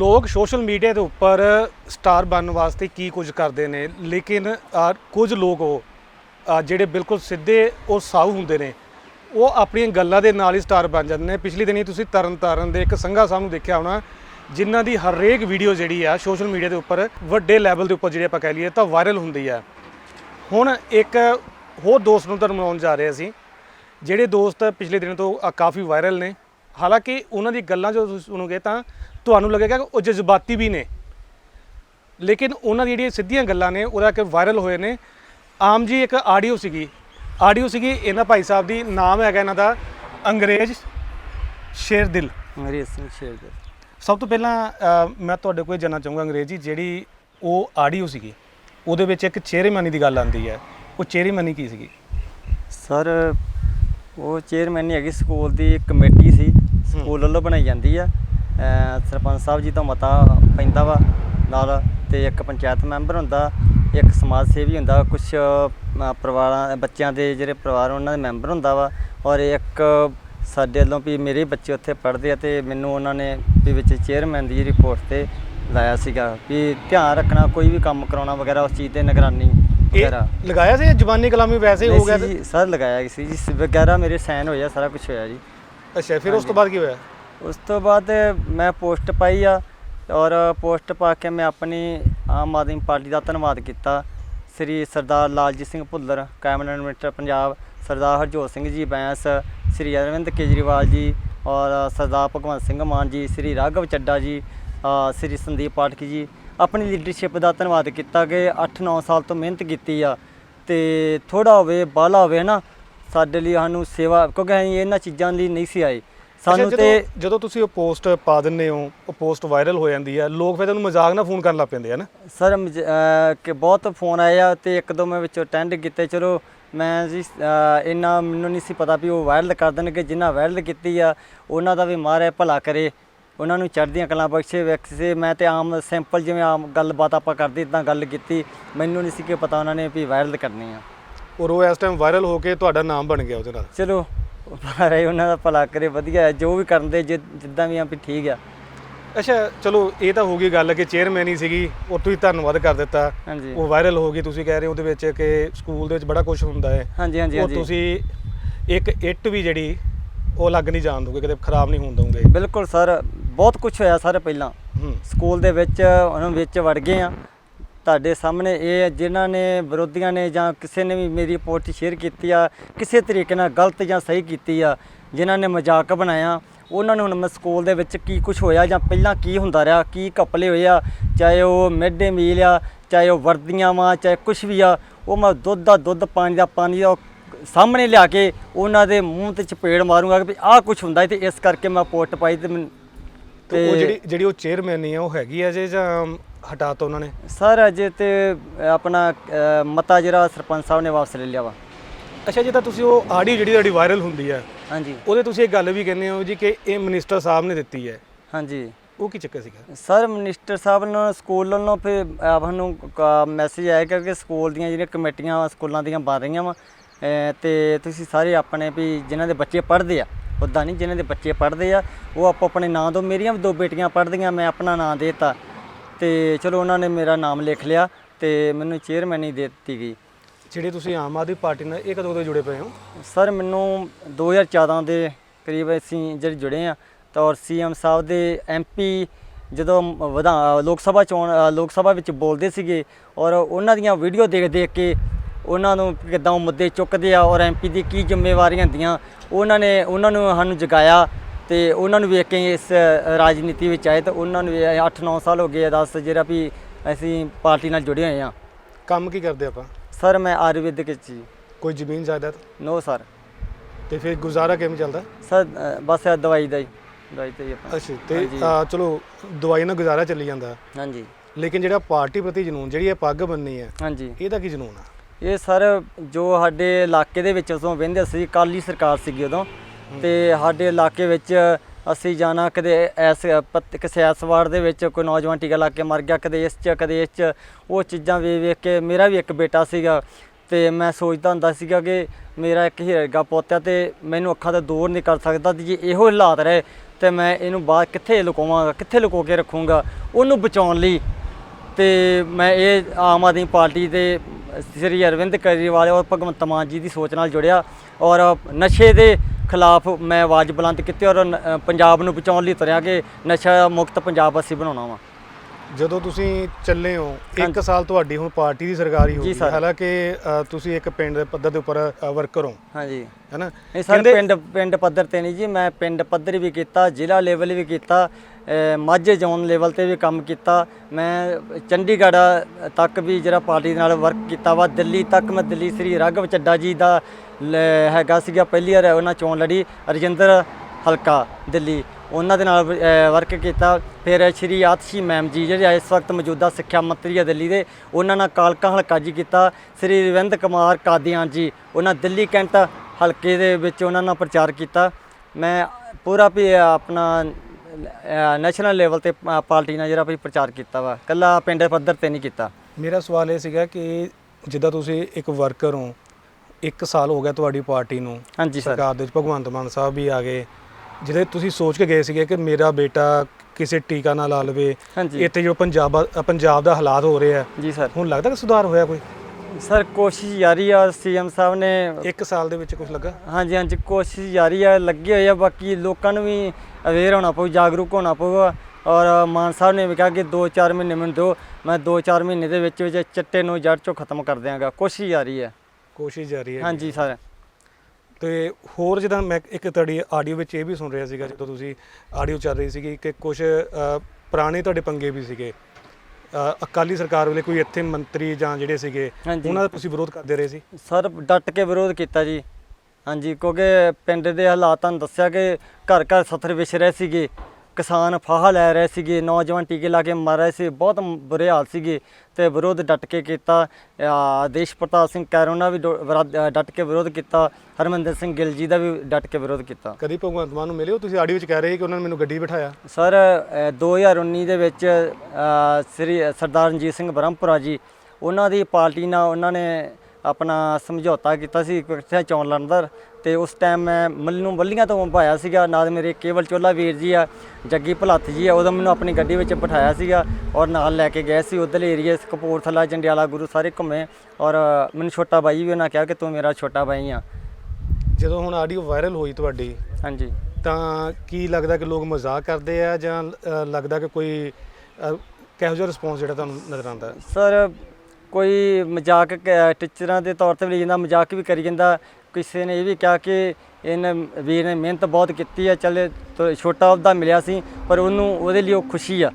ਲੋਕ ਸੋਸ਼ਲ ਮੀਡੀਆ ਦੇ ਉੱਪਰ ਸਟਾਰ ਬਣਨ ਵਾਸਤੇ ਕੀ ਕੁਝ ਕਰਦੇ ਨੇ? ਲੇਕਿਨ ਅਹ, ਕੁਝ ਲੋਕ ਉਹ ਅਹ, ਜਿਹੜੇ ਬਿਲਕੁਲ ਸਿੱਧੇ ਉਹ ਸਾਊ ਹੁੰਦੇ ਨੇ ਉਹ ਆਪਣੀਆਂ ਗੱਲਾਂ ਦੇ ਨਾਲ ਹੀ ਸਟਾਰ ਬਣ ਜਾਂਦੇ ਨੇ। ਪਿਛਲੇ ਦਿਨੀ ਤੁਸੀਂ ਤਰਨ ਤਾਰਨ ਦੇ ਇੱਕ ਸੰਘਾ ਸਾਹਿਬ ਨੂੰ ਦੇਖਿਆ ਹੋਣਾ ਜਿਨ੍ਹਾਂ ਦੀ ਹਰੇਕ ਵੀਡੀਓ ਜਿਹੜੀ ਆ ਸੋਸ਼ਲ ਮੀਡੀਆ ਦੇ ਉੱਪਰ ਵੱਡੇ ਲੈਵਲ ਦੇ ਉੱਪਰ ਜਿਹੜੀ ਆਪਾਂ ਕਹਿ ਲਈਏ ਤਾਂ ਵਾਇਰਲ ਹੁੰਦੀ ਆ। ਹੁਣ ਇੱਕ ਹੋਰ ਦੋਸਤ ਨੂੰ ਤੁਹਾਨੂੰ ਮਿਲਾਉਣ ਜਾ ਰਹੇ ਅਸੀਂ ਜਿਹੜੇ ਦੋਸਤ ਪਿਛਲੇ ਦਿਨਾਂ ਤੋਂ ਅ, ਕਾਫੀ ਵਾਇਰਲ ਨੇ। ਹਾਲਾਂਕਿ ਉਹਨਾਂ ਦੀ ਗੱਲਾਂ ਜੋ ਤੁਸੀਂ ਸੁਣੋਗੇ ਤਾਂ ਤੁਹਾਨੂੰ ਲੱਗੇਗਾ ਕਿ ਉਹ ਜਜ਼ਬਾਤੀ ਵੀ ਨੇ। ਲੇਕਿਨ ਉਹਨਾਂ ਦੀ ਜਿਹੜੀਆਂ ਸਿੱਧੀਆਂ ਗੱਲਾਂ ਨੇ ਉਹਦਾ ਕਿ ਵਾਇਰਲ ਹੋਏ ਨੇ। ਆਮ ਜੀ ਇੱਕ ਆਡੀਓ ਸੀਗੀ। ਆਡੀਓ ਸੀਗੀ ਇਹਨਾਂ ਭਾਈ ਸਾਹਿਬ ਦੀ। ਨਾਮ ਹੈਗਾ ਇਹਨਾਂ ਦਾ ਅੰਗਰੇਜ਼ ਸ਼ੇਰ ਦਿਲ ਅੰਗਰੇਜ਼ ਸਿੰਘ ਸ਼ੇਰ ਦੇ ਸਭ ਤੋਂ ਪਹਿਲਾਂ ਮੈਂ ਤੁਹਾਡੇ ਕੋਲ ਜਾਨਣਾ ਚਾਹੂੰਗਾ ਅੰਗਰੇਜ਼ੀ ਜਿਹੜੀ ਉਹ ਆਡੀਓ ਸੀਗੀ ਉਹਦੇ ਵਿੱਚ ਇੱਕ ਚਿਹਰੇਮਾਨੀ ਦੀ ਗੱਲ ਆਉਂਦੀ ਹੈ। ਉਹ ਚਿਹਰੇਮਾਨੀ ਕੀ ਸੀਗੀ? ਸਰ ਉਹ ਚੇਅਰਮੈਨ ਹੈਗੀ ਸਕੂਲ ਦੀ ਕਮੇਟੀ ਸੀ। ਸਕੂਲ ਵੱਲੋਂ ਬਣਾਈ ਜਾਂਦੀ ਆ। ਸਰਪੰਚ ਸਾਹਿਬ ਜੀ ਤੋਂ ਮਤਾ ਪੈਂਦਾ ਵਾ ਨਾਲ ਤੇ ਇੱਕ ਪੰਚਾਇਤ ਮੈਂਬਰ ਹੁੰਦਾ ਇੱਕ ਸਮਾਜ ਸੇਵੀ ਹੁੰਦਾ ਕੁਝ ਪਰਿਵਾਰਾਂ ਬੱਚਿਆਂ ਦੇ ਜਿਹੜੇ ਪਰਿਵਾਰ ਉਹਨਾਂ ਦੇ ਮੈਂਬਰ ਹੁੰਦਾ ਵਾ ਔਰ ਇੱਕ ਸਾਡੇ ਵੱਲੋਂ ਵੀ ਮੇਰੇ ਬੱਚੇ ਉੱਥੇ ਪੜ੍ਹਦੇ ਆ ਤੇ ਮੈਨੂੰ ਉਹਨਾਂ ਨੇ ਵੀ ਵਿੱਚ ਚੇਅਰਮੈਨ ਦੀ ਰਿਪੋਰਟ ਤੇ ਲਾਇਆ ਸੀਗਾ ਵੀ ਧਿਆਨ ਰੱਖਣਾ ਕੋਈ ਵੀ ਕੰਮ ਕਰਾਉਣਾ ਵਗੈਰਾ ਉਸ ਚੀਜ਼ ਤੇ ਨਿਗਰਾਨੀ ਵਗੈਰਾ। ਲਗਾਇਆ ਸੀ ਜ਼ਬਾਨੀ ਕਲਾਮੀ ਵੈਸੇ ਹੀ ਗਿਆ ਸਰ ਲਗਾਇਆ ਸੀ ਜੀ ਵਗੈਰਾ ਮੇਰੇ ਸਾਈਨ ਹੋਇਆ ਸਾਰਾ ਕੁਝ ਹੋਇਆ ਜੀ। ਅੱਛਾ ਫਿਰ ਉਸ ਤੋਂ ਬਾਅਦ ਕੀ ਹੋਇਆ? ਉਸ ਤੋਂ ਬਾਅਦ ਮੈਂ ਪੋਸਟ ਪਾਈ ਆ ਔਰ ਪੋਸਟ ਪਾ ਕੇ ਮੈਂ ਆਪਣੀ ਆਮ ਆਦਮੀ ਪਾਰਟੀ ਦਾ ਧੰਨਵਾਦ ਕੀਤਾ। ਸ੍ਰੀ ਸਰਦਾਰ ਲਾਲਜੀਤ ਸਿੰਘ ਭੁੱਲਰ, ਕੈਬਨਿਟ ਮਿਨਿਸਟਰ ਪੰਜਾਬ, ਸਰਦਾਰ ਹਰਜੋਤ ਸਿੰਘ ਜੀ ਬੈਂਸ, ਸ੍ਰੀ ਅਰਵਿੰਦ ਕੇਜਰੀਵਾਲ ਜੀ ਔਰ ਸਰਦਾਰ ਭਗਵੰਤ ਸਿੰਘ ਮਾਨ ਜੀ, ਸ੍ਰੀ ਰਾਘਵ ਚੱਡਾ ਜੀ ਸ੍ਰੀ ਸੰਦੀਪ ਪਾਠਕੀ ਜੀ, ਆਪਣੀ ਲੀਡਰਸ਼ਿਪ ਦਾ ਧੰਨਵਾਦ ਕੀਤਾ ਕਿ 8-9 ਸਾਲ ਤੋਂ ਮਿਹਨਤ ਕੀਤੀ ਆ ਤੇ ਥੋੜਾ ਹੋਵੇ, ਬਾਹਲਾ ਹੋਵੇ ਨਾ ਸਾਡੇ ਲਈ ਸਾਨੂੰ ਸੇਵਾ, ਕਿਉਂਕਿ ਅਸੀਂ ਇਹਨਾਂ ਚੀਜ਼ਾਂ ਲਈ ਨਹੀਂ ਸੀ ਆਏ। ਸਾਨੂੰ ਤੇ ਜਦੋਂ ਤੁਸੀਂ ਉਹ ਪੋਸਟ ਪਾ ਦਿੰਦੇ ਹੋ ਉਹ ਪੋਸਟ ਵਾਇਰਲ ਹੋ ਜਾਂਦੀ ਹੈ ਲੋਕ ਫਿਰ ਤੁਹਾਨੂੰ ਮਜ਼ਾਕ ਨਾਲ ਫੋਨ ਕਰਨ ਲੱਗ ਪੈਂਦੇ ਆ ਨਾ? ਸਰ ਕਿ ਬਹੁਤ ਫੋਨ ਆਏ ਆ ਤੇ ਇੱਕ ਦੋ ਮੈਂ ਵਿੱਚੋਂ ਅਟੈਂਡ ਕੀਤੇ ਚਲੋ ਮੈਂ ਜੀ ਇੰਨਾ ਮੈਨੂੰ ਨਹੀਂ ਸੀ ਪਤਾ ਵੀ ਉਹ ਵਾਇਰਲ ਕਰ ਦੇਣਗੇ ਜਿਨ੍ਹਾਂ ਵਾਇਰਲ ਕੀਤੀ ਆ ਉਹਨਾਂ ਦਾ ਵੀ ਮਾਰੇ ਭਲਾ ਕਰੇ ਉਹਨਾਂ ਨੂੰ ਚੜ੍ਹਦੀਆਂ ਕਲਾਂ ਬਖਸ਼ੇ ਵੈਕਸੇ ਮੈਂ ਤੇ ਆਮ ਸਿੰਪਲ ਜਿਵੇਂ ਆਮ ਗੱਲਬਾਤ ਆਪਾਂ ਕਰਦੇ ਇਦਾਂ ਗੱਲ ਕੀਤੀ ਮੈਨੂੰ ਨਹੀਂ ਸੀ ਕਿ ਪਤਾ ਉਹਨਾਂ ਨੇ ਵੀ ਵਾਇਰਲ ਕਰਨੀ ਆ। ਔਰ ਉਹ ਇਸ ਟਾਈਮ ਵਾਇਰਲ ਹੋ ਕੇ ਤੁਹਾਡਾ ਨਾਮ ਬਣ ਗਿਆ ਉਹਦੇ ਨਾਲ? ਚਲੋ ਮਾਰੇ ਉਹਨਾਂ ਦਾ ਭਲਾ ਕਰੇ ਵਧੀਆ ਹੈ, ਜੋ ਵੀ ਕਰਨ ਦੇ ਜਿੱਦਾਂ ਵੀ ਆ ਵੀ ਠੀਕ ਆ। ਅੱਛਾ ਚਲੋ ਇਹ ਤਾਂ ਹੋ ਗਈ ਗੱਲ ਕਿ ਚੇਅਰਮੈਨ ਹੀ ਸੀਗੀ ਉਹ ਤੁਸੀਂ ਧੰਨਵਾਦ ਕਰ ਦਿੱਤਾ। ਹਾਂਜੀ। ਉਹ ਵਾਇਰਲ ਹੋ ਗਈ ਤੁਸੀਂ ਕਹਿ ਰਹੇ ਹੋ ਉਹਦੇ ਵਿੱਚ ਕਿ ਸਕੂਲ ਦੇ ਵਿੱਚ ਬੜਾ ਕੁਝ ਹੁੰਦਾ ਹੈ। ਹਾਂਜੀ ਹਾਂਜੀ ਉਹ ਤੁਸੀਂ ਇੱਕ ਇੱਟ ਵੀ ਜਿਹੜੀ ਉਹ ਲੱਗ ਨਹੀਂ ਜਾਣ ਦੋਗੇ ਕਦੇ ਖਰਾਬ ਨਹੀਂ ਹੋਣ ਦੋਗੇ। ਬਿਲਕੁਲ ਸਰ ਬਹੁਤ ਕੁਝ ਹੋਇਆ ਸਰ ਪਹਿਲਾਂ। ਸਕੂਲ ਦੇ ਵਿੱਚ ਉਹਨਾਂ ਵਿੱਚ ਵੜ ਗਏ ਆ। ਤੁਹਾਡੇ ਸਾਹਮਣੇ ਇਹ ਜਿਨ੍ਹਾਂ ਨੇ ਵਿਰੋਧੀਆਂ ਨੇ ਜਾਂ ਕਿਸੇ ਨੇ ਵੀ ਮੇਰੀ ਰਿਪੋਰਟ ਸ਼ੇਅਰ ਕੀਤੀ ਆ ਕਿਸੇ ਤਰੀਕੇ ਨਾਲ ਗਲਤ ਜਾਂ ਸਹੀ ਕੀਤੀ ਆ ਜਿਨ੍ਹਾਂ ਨੇ ਮਜ਼ਾਕ ਬਣਾਇਆ ਉਹਨਾਂ ਨੂੰ ਹੁਣ ਮੈਂ ਸਕੂਲ ਦੇ ਵਿੱਚ ਕੀ ਕੁਝ ਹੋਇਆ ਜਾਂ ਪਹਿਲਾਂ ਕੀ ਹੁੰਦਾ ਰਿਹਾ ਕੀ ਘਪਲੇ ਹੋਏ ਆ ਚਾਹੇ ਉਹ ਮਿਡ ਡੇ ਮੀਲ ਆ ਚਾਹੇ ਉਹ ਵਰਦੀਆਂ ਵਾ ਚਾਹੇ ਕੁਝ ਵੀ ਆ ਉਹ ਮੈਂ ਦੁੱਧ ਦਾ ਦੁੱਧ ਪਾਣੀ ਦਾ ਪਾਣੀ ਦਾ ਸਾਹਮਣੇ ਲਿਆ ਕੇ ਉਹਨਾਂ ਦੇ ਮੂੰਹ ਤੇ ਚਪੇੜ ਮਾਰੂੰਗਾ ਕਿ ਆਹ ਕੁਝ ਹੁੰਦਾ ਹੈ ਤੇ ਇਸ ਕਰਕੇ ਮੈਂ ਰਿਪੋਰਟ ਪਾਈ ਤੇ ਤੇ ਉਹ ਜਿਹੜੀ ਜਿਹੜੀ ਉਹ ਚੇਅਰਮੈਨ ਨਹੀਂ ਆ ਉਹ ਹੈਗੀ ਆ ਜੇ ਜਾਂ ਹਟਾਤਾ ਉਹਨਾਂ ਨੇ? ਸਰ ਅਜੇ ਤੇ ਆਪਣਾ ਅ, ਮਤਾ ਜਿਹੜਾ ਸਰਪੰਚ ਸਾਹਿਬ ਨੇ ਵਾਪਸ ਲੈ ਲਿਆ ਵਾ। ਅੱਛਾ ਜੇ ਤਾਂ ਤੁਸੀਂ ਉਹ ਆਡੀਓ ਜਿਹੜੀ ਤੁਹਾਡੀ ਵਾਇਰਲ ਹੁੰਦੀ ਹੈ ਹਾਂਜੀ। ਉਹਦੇ ਤੁਸੀਂ ਇੱਕ ਗੱਲ ਵੀ ਕਹਿੰਦੇ ਹੋ ਜੀ ਕਿ ਇਹ ਮਿਨਿਸਟਰ ਸਾਹਿਬ ਨੇ ਦਿੱਤੀ ਹੈ। ਹਾਂਜੀ। ਉਹ ਕੀ ਚੱਕਰ ਸੀਗਾ? ਸਰ ਮਿਨਿਸਟਰ ਸਾਹਿਬ ਨੂੰ ਸਕੂਲ ਵੱਲੋਂ ਫਿਰ ਆਪ ਨੂੰ ਮੈਸੇਜ ਆਇਆ ਕਿ ਸਕੂਲ ਦੀਆਂ ਜਿਹੜੀਆਂ ਕਮੇਟੀਆਂ ਵਾ, ਸਕੂਲਾਂ ਦੀਆਂ ਬਣ ਰਹੀਆਂ ਵਾ ਤੇ ਤੁਸੀਂ ਸਾਰੇ ਆਪਣੇ ਵੀ ਜਿਨ੍ਹਾਂ ਦੇ ਬੱਚੇ ਪੜ੍ਹਦੇ ਆ ਉੱਦਾਂ ਨਹੀਂ ਜਿਨ੍ਹਾਂ ਦੇ ਬੱਚੇ ਪੜ੍ਹਦੇ ਆ ਉਹ ਆਪੋ ਆਪਣੇ ਨਾਂ ਦੋ ਮੇਰੀਆਂ ਵੀ ਦੋ ਬੇਟੀਆਂ ਪੜ੍ਹਦੀਆਂ ਮੈਂ ਆਪਣਾ ਨਾਂ ਦੇਤਾ। ਤੇ ਚਲੋ ਉਹਨਾਂ ਨੇ ਮੇਰਾ ਨਾਮ ਲਿਖ ਲਿਆ ਤੇ ਮੈਨੂੰ ਚੇਅਰਮੈਨੀ ਦੇ ਦਿੱਤੀ ਗਈ। ਜਿਹੜੇ ਤੁਸੀਂ ਆਮ ਆਦਮੀ ਪਾਰਟੀ ਨਾਲ ਇਹ ਕਦੋਂ ਤੋਂ ਜੁੜੇ ਪਏ ਹੋ? ਸਰ ਮੈਨੂੰ 2014 ਦੇ ਕਰੀਬ ਅਸੀਂ ਜਿਹੜੇ ਜੁੜੇ ਆ ਤਾਂ ਔਰ ਸੀਐਮ ਸਾਹਿਬ ਦੇ ਐਮਪੀ ਜਦੋਂ ਵਿਧਾਨ ਲੋਕ ਸਭਾ ਚੋਣ ਲੋਕ ਸਭਾ ਵਿੱਚ ਬੋਲਦੇ ਸੀਗੇ ਔਰ ਉਹਨਾਂ ਦੀਆਂ ਵੀਡੀਓ ਦੇਖ ਦੇਖ ਕੇ ਉਹਨਾਂ ਨੂੰ ਕਿੱਦਾਂ ਉਹ ਮੁੱਦੇ ਚੁੱਕਦੇ ਆ ਔਰ ਐਮਪੀ ਦੀ ਕੀ ਜ਼ਿੰਮੇਵਾਰੀਆਂ ਹੁੰਦੀਆਂ ਉਹਨਾਂ ਨੇ ਉਹਨਾਂ ਨੂੰ ਸਾਨੂੰ ਜਗਾਇਆ ਤੇ ਉਹਨਾਂ ਨੂੰ ਵੇਖ ਕੇ ਇਸ ਰਾਜਨੀਤੀ ਵਿੱਚ ਆਏ ਤਾਂ ਉਹਨਾਂ ਨੂੰ 8-9 ਸਾਲ ਹੋ ਗਏ ਆ 10 ਜਿਹੜਾ ਵੀ ਅਸੀਂ ਪਾਰਟੀ ਨਾਲ ਜੁੜੇ ਹੋਏ ਆ। ਕੰਮ ਕੀ ਕਰਦੇ ਆਪਾਂ? ਸਰ ਮੈਂ ਆਯੁਰਵੈਦਿਕ ਚ ਜੀ। ਕੋਈ ਜ਼ਮੀਨ ਜਾਇਦਾਦ? No sir. ਤੇ ਫਿਰ ਗੁਜ਼ਾਰਾ ਕਿਵੇਂ ਚੱਲਦਾ? ਸਰ ਬਸ ਇਹ ਦਵਾਈ ਦਾ ਹੀ ਦਵਾਈ ਤੇ ਹੀ ਆਪਾਂ। ਅੱਛਾ ਤੇ ਚਲੋ ਦਵਾਈ ਨਾਲ ਗੁਜ਼ਾਰਾ ਚੱਲੀ ਜਾਂਦਾ। ਹਾਂਜੀ। ਲੇਕਿਨ ਜਿਹੜਾ ਪਾਰਟੀ ਪ੍ਰਤੀ ਜਨੂਨ ਜਿਹੜੀ ਇਹ ਪੱਗ ਬੰਨੀ ਹੈ ਹਾਂਜੀ। ਇਹਦਾ ਕੀ ਜਨੂਨ ਆ? ਇਹ ਸਰ ਜੋ ਸਾਡੇ ਇਲਾਕੇ ਦੇ ਵਿੱਚ ਉਦੋਂ ਵਹਿੰਦੇ ਸੀ ਕਾਲੀ ਸਰਕਾਰ ਸੀਗੀ ਉਦੋਂ ਤੇ ਸਾਡੇ ਇਲਾਕੇ ਵਿੱਚ ਅਸੀਂ ਜਾਣਾ ਕਦੇ ਐਸ ਪਤ- ਕਿਸੇ ਐਸ ਵਾਰਡ ਦੇ ਵਿੱਚ ਕੋਈ ਨੌਜਵਾਨ ਟੀਕਾ ਲਾ ਕੇ ਮਰ ਗਿਆ, ਕਦੇ ਇਸ ਚ, ਕਦੇ ਇਸ ਚ। ਉਹ ਚੀਜ਼ਾਂ ਵੇਖ ਵੇਖ ਕੇ ਮੇਰਾ ਵੀ ਇੱਕ ਬੇਟਾ ਸੀਗਾ ਤੇ ਮੈਂ ਸੋਚਦਾ ਹੁੰਦਾ ਸੀਗਾ ਕਿ ਮੇਰਾ ਇੱਕ ਹੀਰੇਗਾ ਪੋਤਿਆ ਤੇ ਮੈਨੂੰ ਅੱਖਾਂ ਤੋਂ ਦੂਰ ਨਹੀਂ ਕਰ ਸਕਦਾ ਤੇ ਜੇ ਇਹੋ ਹਾਲਾਤ ਰਹੇ ਤੇ ਮੈਂ ਇਹਨੂੰ ਬਾਹਰ ਕਿੱਥੇ ਲੁਕਾਵਾਂਗਾ, ਕਿੱਥੇ ਲੁਕੋ ਕੇ ਰੱਖੂੰਗਾ, ਉਹਨੂੰ ਬਚਾਉਣ ਲਈ। ਤੇ ਮੈਂ ਇਹ ਆਮ ਆਦਮੀ ਪਾਰਟੀ ਦੇ ਸ੍ਰੀ ਅਰਵਿੰਦ ਕੇਜਰੀਵਾਲ ਔਰ ਭਗਵੰਤ ਮਾਨ ਜੀ ਦੀ ਸੋਚ ਨਾਲ ਜੁੜਿਆ ਔਰ ਨਸ਼ੇ ਦੇ ਖਿਲਾਫ ਮੈਂ ਆਵਾਜ਼ ਬੁਲੰਦ ਕੀਤੀ ਔਰ ਪੰਜਾਬ ਨੂੰ ਬਚਾਉਣ ਲਈ ਤੁਰਿਆ ਕਿ ਨਸ਼ਾ ਮੁਕਤ ਪੰਜਾਬ ਅਸੀਂ ਬਣਾਉਣਾ ਵਾ। ਜਦੋਂ ਤੁਸੀਂ ਚੱਲੇ ਹੋ ਇੱਕ। ਸਾਲ ਤੁਹਾਡੀ ਹੁਣ ਪਾਰਟੀ ਦੀ ਸਰਕਾਰ ਹੀ ਗਈ ਸਰ। ਹਾਲਾਂਕਿ ਅ, ਤੁਸੀਂ ਇੱਕ ਪਿੰਡ ਦੇ ਪੱਧਰ ਦੇ ਉੱਪਰ ਵਰਕਰ ਹੋ। ਹਾਂਜੀ। ਹੈਨਾ? ਇਹ ਸਰ ਪਿੰਡ ਪਿੰਡ ਪੱਧਰ ਤੇ ਨਹੀਂ ਜੀ ਮੈਂ ਪਿੰਡ ਪੱਧਰ ਵੀ ਕੀਤਾ ਜ਼ਿਲ੍ਹਾ ਲੈਵਲ ਵੀ ਕੀਤਾ ਅ, ਮਾਝੇ ਜ਼ੋਨ ਲੈਵਲ ਤੇ ਵੀ ਕੰਮ ਕੀਤਾ। ਮੈਂ ਚੰਡੀਗੜ੍ਹ ਤੱਕ ਵੀ ਜਿਹੜਾ ਪਾਰਟੀ ਦੇ ਨਾਲ ਵਰਕ ਕੀਤਾ ਵਾ ਦਿੱਲੀ ਤੱਕ ਮੈਂ ਦਿੱਲੀ ਸ੍ਰੀ ਰਾਘਵ ਚੱਡਾ ਜੀ ਦਾ ਲ- ਹੈਗਾ ਸੀਗਾ ਪਹਿਲੀ ਵਾਰ ਉਹਨਾਂ ਚੋਣ ਲੜੀ ਰਜਿੰਦਰ ਹਲਕਾ ਦਿੱਲੀ। ਉਹਨਾਂ ਦੇ ਨਾਲ ਵਰਕ ਕੀਤਾ। ਫਿਰ ਸ਼੍ਰੀ ਆਤਸ਼ੀ ਮੈਮ ਜੀ ਜਿਹੜੇ ਇਸ ਵਕਤ ਮੌਜੂਦਾ ਸਿੱਖਿਆ ਮੰਤਰੀ ਆ ਦਿੱਲੀ ਦੇ ਉਹਨਾਂ ਨਾਲ ਕਾਲਕਾ ਹਲਕਾ ਜੀ ਕੀਤਾ। ਸ੍ਰੀ ਰਵਿੰਦ ਕੁਮਾਰ ਕਾਦੀਆਨ ਜੀ ਉਹਨਾਂ ਦਿੱਲੀ ਕੈਂਟ ਹਲਕੇ ਦੇ ਵਿੱਚ ਉਹਨਾਂ ਨਾਲ ਪ੍ਰਚਾਰ ਕੀਤਾ। ਮੈਂ ਪੂਰਾ ਵੀ ਆਪਣਾ ਨੈਸ਼ਨਲ ਲੈਵਲ ਤੇ ਪਾਰਟੀ ਨਾਲ ਜਿਹੜਾ ਵੀ ਪ੍ਰਚਾਰ ਕੀਤਾ ਵਾ ਕੱਲਾ ਪਿੰਡ ਪੱਧਰ ਤੇ ਨਹੀਂ ਕੀਤਾ। ਮੇਰਾ ਸਵਾਲ ਇਹ ਸੀਗਾ ਕਿ ਜਿੱਦਾਂ ਤੁਸੀਂ ਇੱਕ ਵਰਕਰ ਹੋ ਇੱਕ ਸਾਲ ਹੋ ਗਿਆ ਤੁਹਾਡੀ ਪਾਰਟੀ ਨੂੰ ਹਾਂਜੀ ਸਰ। ਸਰਕਾਰ ਦੇ ਵਿੱਚ ਭਗਵੰਤ ਮਾਨ ਸਾਹਿਬ ਵੀ ਆ ਗਏ ਜਿਹਦੇ ਤੁਸੀਂ ਸੋਚ ਕੇ ਗਏ ਸੀਗੇ ਕਿ ਮੇਰਾ ਬੇਟਾ ਕਿਸੇ ਟੀਕਾ ਨਾ ਲਾ ਲਵੇ ਹਾਂਜੀ। ਇੱਥੇ ਜੋ ਪੰਜਾਬ ਪੰਜਾਬ ਦਾ ਹਾਲਾਤ ਹੋ ਰਹੇ ਆ ਜੀ ਸਰ। ਹੁਣ ਲੱਗਦਾ ਕਿ ਸੁਧਾਰ ਹੋਇਆ ਕੋਈ? ਸਰ ਕੋਸ਼ਿਸ਼ ਜਾਰੀ ਆ ਸੀਐਮ ਸਾਹਿਬ ਨੇ ਇੱਕ ਸਾਲ ਦੇ ਵਿੱਚ ਕੁਝ ਲੱਗਾ? ਹਾਂਜੀ ਹਾਂਜੀ ਕੋਸ਼ਿਸ਼ ਜਾਰੀ ਆ ਲੱਗੇ ਹੋਏ ਆ ਬਾਕੀ ਲੋਕਾਂ ਨੂੰ ਵੀ ਅਵੇਅਰ ਹੋਣਾ ਪਊ ਜਾਗਰੂਕ ਹੋਣਾ ਪਊਗਾ ਔਰ ਮਾਨ ਸਾਹਿਬ ਨੇ ਵੀ ਕਿਹਾ ਕਿ 2-4 ਮਹੀਨੇ ਮੈਨੂੰ ਦਿਓ ਮੈਂ 2-4 ਮਹੀਨੇ ਦੇ ਵਿੱਚ ਵਿੱਚ ਚਿੱਟੇ ਨੂੰ ਜੜ ਚੋਂ ਖਤਮ ਕਰ ਦਿਆਂਗਾ ਕੋਸ਼ਿਸ਼ ਜਾਰੀ ਹੈ ਕੋਸ਼ਿਸ਼ ਜਾਰੀ ਹੈ ਹਾਂਜੀ ਸਰ। ਤੇ ਹੋਰ ਜਿੱਦਾਂ ਮੈਂ ਇੱਕ ਤੁਹਾਡੀ ਆਡੀਓ ਵਿੱਚ ਇਹ ਵੀ ਸੁਣ ਰਿਹਾ ਸੀਗਾ ਜਦੋਂ ਤੁਸੀਂ ਆਡੀਓ ਚੱਲ ਰਹੀ ਸੀਗੀ ਕਿ ਕੁਝ ਪੁਰਾਣੇ ਤੁਹਾਡੇ ਪੰਗੇ ਵੀ ਸੀਗੇ। ਅਕਾਲੀ ਸਰਕਾਰ ਵੇਲੇ ਕੋਈ ਇੱਥੇ ਮੰਤਰੀ ਜਾਂ ਜਿਹੜੇ ਸੀਗੇ। ਉਹਨਾਂ ਦਾ ਤੁਸੀਂ ਵਿਰੋਧ ਕਰਦੇ ਰਹੇ ਸੀ? ਸਰ ਡਟ ਕੇ ਵਿਰੋਧ ਕੀਤਾ ਜੀ। ਹਾਂਜੀ ਕਿਉਂਕਿ ਪਿੰਡ ਦੇ ਹਾਲਾਤਾਂ ਨੂੰ ਦੱਸਿਆ ਕਿ ਘਰ ਘਰ ਸੱਥਰ ਵਿਛ ਰਹੇ ਸੀਗੇ। ਕਿਸਾਨ ਫਾਹਾ ਲੈ ਰਹੇ ਸੀਗੇ ਨੌਜਵਾਨ ਟੀਕੇ ਲਾ ਕੇ ਮਰ ਰਹੇ ਸੀ ਬਹੁਤ ਬੁਰੇ ਹਾਲ ਸੀਗੇ ਤੇ ਵਿਰੋਧ ਡਟ ਕੇ ਕੀਤਾ। ਦੇਸ਼ ਪ੍ਰਤਾਪ ਸਿੰਘ ਕੈਰੋਨਾ ਵੀ ਡਟ ਕੇ ਵਿਰੋਧ ਕੀਤਾ ਹਰਮੰਦਰ ਸਿੰਘ ਗਿੱਲ ਜੀ ਦਾ ਵੀ ਡਟ ਕੇ ਵਿਰੋਧ ਕੀਤਾ। ਕਦੀ ਭਗਵੰਤ ਮਾਨ ਨੂੰ ਮਿਲੇ ਹੋ ਤੁਸੀਂ ਆਡੀਓ ਵਿੱਚ ਕਹਿ ਰਹੇ ਕਿ ਉਹਨਾਂ ਨੇ ਮੈਨੂੰ ਗੱਡੀ ਬਿਠਾਇਆ। ਸਰ ਅ, 2019 ਦੇ ਵਿੱਚ ਸ੍ਰੀ ਸਰਦਾਰ ਰਣਜੀਤ ਸਿੰਘ ਬ੍ਰਹਮਪੁਰਾ ਜੀ ਉਹਨਾਂ ਦੀ ਪਾਰਟੀ ਨਾਲ ਉਹਨਾਂ ਨੇ ਆਪਣਾ ਸਮਝੌਤਾ ਕੀਤਾ ਸੀ ਕਿੱਥੇ ਚੋਣ ਲੜਨ ਦਾ ਤੇ ਉਸ ਟਾਈਮ ਮੈਂ ਮੈਨੂੰ ਵੱਲੀਆਂ ਤੋਂ ਭਾਇਆ ਸੀਗਾ ਨਾਲ ਮੇਰੇ ਕੇਵਲ ਚੋਲਾ ਵੀਰ ਜੀ ਆ ਜੱਗੀ ਭਲੱਥ ਜੀ ਆ ਉਦੋਂ ਮੈਨੂੰ ਆਪਣੀ ਗੱਡੀ ਵਿੱਚ ਬਿਠਾਇਆ ਸੀਗਾ ਔਰ ਨਾਲ ਲੈ ਕੇ ਗਏ ਸੀ ਉਧਰਲੇ ਏਰੀਏ ਕਪੂਰਥਲਾ ਜੰਡਿਆਲਾ ਗੁਰੂ ਸਾਰੇ ਘੁੰਮੇ ਔਰ ਮੈਨੂੰ ਛੋਟਾ ਬਾਈ ਵੀ ਉਹਨਾਂ ਕਿਹਾ ਕਿ ਤੂੰ ਮੇਰਾ ਛੋਟਾ ਬਾਈ ਆ। ਜਦੋਂ ਹੁਣ ਆਡੀਓ ਵਾਇਰਲ ਹੋਈ ਤੁਹਾਡੀ ਹਾਂਜੀ। ਤਾਂ ਕੀ ਲੱਗਦਾ ਕਿ ਲੋਕ ਮਜ਼ਾਕ ਕਰਦੇ ਆ ਜਾਂ ਲੱਗਦਾ ਕਿ ਕੋਈ ਕਿਹੋ ਜਿਹਾ ਰਿਸਪੌਂਸ ਜਿਹੜਾ ਤੁਹਾਨੂੰ ਨਜ਼ਰ ਆਉਂਦਾ? ਸਰ ਕੋਈ ਮਜ਼ਾਕ ਕ- ਟੀਚਰਾਂ ਦੇ ਤੌਰ ਤੇ ਵੀ ਲਈ ਜਾਂਦਾ ਮਜ਼ਾਕ ਵੀ ਕਰੀ ਜਾਂਦਾ, ਕਿਸੇ ਨੇ ਇਹ ਵੀ ਕਿਹਾ ਕਿ ਇਹਨੇ ਵੀਰ ਨੇ ਮਿਹਨਤ ਬਹੁਤ ਕੀਤੀ ਹੈ ਚੱਲ ਥੋ, ਛੋਟਾ ਅਹੁਦਾ ਮਿਲਿਆ ਸੀ, ਪਰ ਉਹਨੂੰ, ਉਹਦੇ ਲਈ ਉਹ ਖੁਸ਼ੀ ਆ।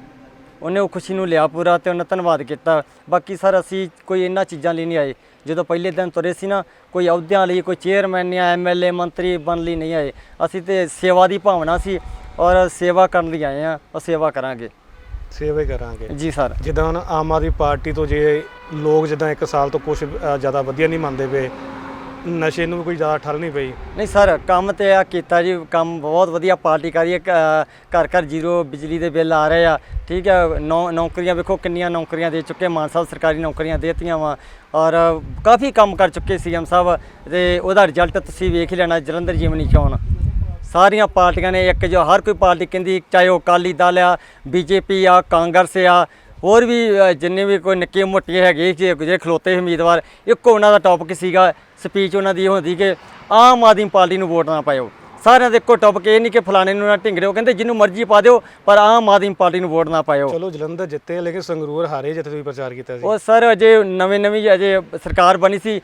ਉਹਨੇ ਉਹ ਖੁਸ਼ੀ ਨੂੰ ਲਿਆ ਪੂਰਾ ਤੇ ਉਹਨੇ ਧੰਨਵਾਦ ਕੀਤਾ। ਬਾਕੀ ਸਰ, ਅਸੀਂ ਕੋਈ ਇਹਨਾਂ ਚੀਜ਼ਾਂ ਲਈ ਨਹੀਂ ਆਏ। ਜਦੋਂ ਪਹਿਲੇ ਦਿਨ ਤੁਰੇ ਸੀ ਨਾ, ਕੋਈ ਅਹੁਦਿਆਂ ਲਈ, ਕੋਈ ਚੇਅਰਮੈਨ ਜਾਂ ਐਮਐਲਏ ਮੰਤਰੀ ਬਣਨ ਲਈ ਨਹੀਂ ਆਏ। ਅਸੀਂ ਤੇ ਸੇਵਾ ਦੀ ਭਾਵਨਾ ਸੀ ਔਰ ਸੇਵਾ ਕਰਨ ਲਈ ਆਏ ਆ, ਔਰ ਸੇਵਾ ਕਰਾਂਗੇ। ਸੇਵਾ ਹੀ ਕਰਾਂਗੇ। ਜੀ ਸਰ। ਜਿੱਦਾਂ ਹੁਣ ਆਮ ਆਦਮੀ ਪਾਰਟੀ ਤੋਂ ਜੇ ਲੋਕ ਜਿੱਦਾਂ ਇੱਕ ਸਾਲ ਤੋਂ ਕੁਝ ਜ਼ਿਆਦਾ ਵਧੀਆ ਨਹੀਂ ਮੰਨਦੇ ਪਏ ਨਸ਼ੇ ਨੂੰ ਵੀ ਕੋਈ ਜ਼ਿਆਦਾ ਠੱਲ ਨਹੀਂ ਪਈ। ਨਹੀਂ ਸਰ ਕੰਮ ਤੇ ਆ ਕੀਤਾ ਜੀ ਕੰਮ ਬਹੁਤ ਵਧੀਆ ਪਾਰਟੀ ਕਰੀ ਘਰ ਘਰ ਜ਼ੀਰੋ ਬਿਜਲੀ ਦੇ ਬਿੱਲ ਆ ਰਹੇ ਆ ਠੀਕ ਹੈ ਨੌਕਰੀਆਂ ਵੇਖੋ ਕਿੰਨੀਆਂ ਨੌਕਰੀਆਂ ਦੇ ਚੁੱਕੇ ਮਾਨ ਸਾਹਿਬ ਸਰਕਾਰੀ ਨੌਕਰੀਆਂ ਦੇਤੀਆਂ ਵਾ ਔਰ ਕਾਫੀ ਕੰਮ ਕਰ ਚੁੱਕੇ ਸੀਐਮ ਸਾਹਿਬ ਤੇ ਉਹਦਾ ਰਿਜ਼ਲਟ ਤੁਸੀਂ ਵੇਖ ਹੀ ਲੈਣਾ ਜਲੰਧਰ ਜੀਵਨੀ ਚੋਣ। ਸਾਰੀਆਂ ਪਾਰਟੀਆਂ ਨੇ ਇੱਕ ਜੋ ਹਰ ਕੋਈ ਪਾਰਟੀ ਕਹਿੰਦੀ ਚਾਹੇ ਉਹ ਅਕਾਲੀ ਦਲ ਆ ਬੀਜੇਪੀ ਆ ਕਾਂਗਰਸ ਆ ਹੋਰ ਵੀ ਜਿੰਨੇ ਵੀ ਕੋਈ ਨਿੱਕੇ ਮੋਟੇ ਹੈਗੇ ਜੇ ਜਿਹੜੇ ਖਲੋਤੇ ਉਮੀਦਵਾਰ ਇੱਕੋ ਉਹਨਾਂ ਦਾ ਟੌਪਿਕ ਸੀਗਾ ਸਪੀਚ ਉਹਨਾਂ ਦੀ ਹੁੰਦੀ ਕਿ ਆਮ ਆਦਮੀ ਪਾਰਟੀ ਨੂੰ ਵੋਟ ਨਾ ਪਾਇਓ। ਸਾਰਿਆਂ ਦੇ ਇੱਕੋ ਟੌਪਿਕ ਇਹ ਨਹੀਂ ਕਿ ਫਲਾਣੇ ਨੂੰ ਨਾ ਢਿੰਗੜੇ ਉਹ ਕਹਿੰਦੇ ਜਿਹਨੂੰ ਮਰਜ਼ੀ ਪਾ ਦਿਓ ਪਰ ਆਮ ਆਦਮੀ ਪਾਰਟੀ ਨੂੰ ਵੋਟ ਨਾ ਪਾਇਓ। ਚਲੋ ਜਲੰਧਰ ਜਿੱਤੇ ਲੇਕਿਨ ਸੰਗਰੂਰ ਹਾਰੇ ਜਿੱਥੇ ਤੁਸੀਂ ਪ੍ਰਚਾਰ ਕੀਤਾ ਸੀ। ਉਹ ਸਰ ਅਜੇ ਨਵੇਂ ਨਵੀਂ ਅਜੇ ਸਰਕਾਰ ਬਣੀ ਸੀ